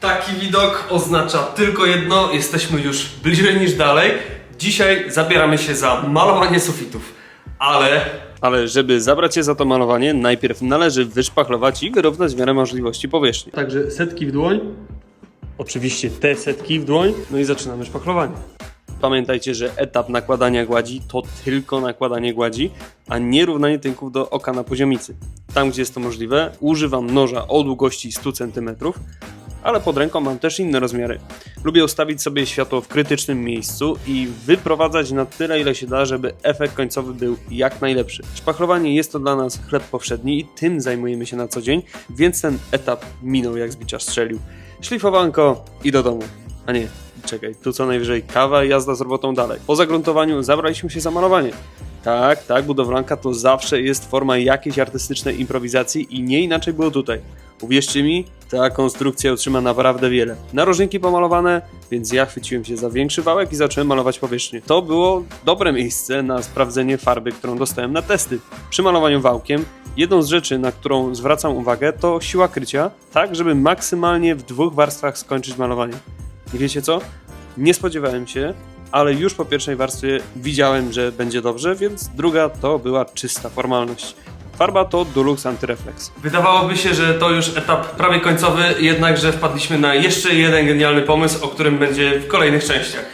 Taki widok oznacza tylko jedno, jesteśmy już bliżej niż dalej. Dzisiaj zabieramy się za malowanie sufitów, ale... Ale żeby zabrać się za to malowanie, najpierw należy wyszpachlować i wyrównać w miarę możliwości powierzchni. Także setki w dłoń, oczywiście te setki w dłoń, no i zaczynamy szpachlowanie. Pamiętajcie, że etap nakładania gładzi to tylko nakładanie gładzi, a nie równanie tynków do oka na poziomicy. Tam, gdzie jest to możliwe, używam noża o długości 100 cm, ale pod ręką mam też inne rozmiary. Lubię ustawić sobie światło w krytycznym miejscu i wyprowadzać na tyle, ile się da, żeby efekt końcowy był jak najlepszy. Szpachlowanie jest to dla nas chleb powszedni i tym zajmujemy się na co dzień, więc ten etap minął jak z bicia strzelił. Szlifowanko i do domu. A nie, czekaj, tu co najwyżej kawa i jazda z robotą dalej. Po zagruntowaniu zabraliśmy się za malowanie. Tak, tak, budowlanka to zawsze jest forma jakiejś artystycznej improwizacji i nie inaczej było tutaj. Uwierzcie mi, ta konstrukcja utrzyma naprawdę wiele. Narożniki pomalowane, więc ja chwyciłem się za większy wałek i zacząłem malować powierzchnię. To było dobre miejsce na sprawdzenie farby, którą dostałem na testy. Przy malowaniu wałkiem Jedną z rzeczy, na którą zwracam uwagę, to siła krycia, tak żeby maksymalnie w dwóch warstwach skończyć malowanie. I wiecie co? Nie spodziewałem się, ale już po pierwszej warstwie widziałem, że będzie dobrze, więc druga to była czysta formalność. Farba to Dulux Antyreflex. Wydawałoby się, że to już etap prawie końcowy, jednakże wpadliśmy na jeszcze jeden genialny pomysł, o którym będzie w kolejnych częściach.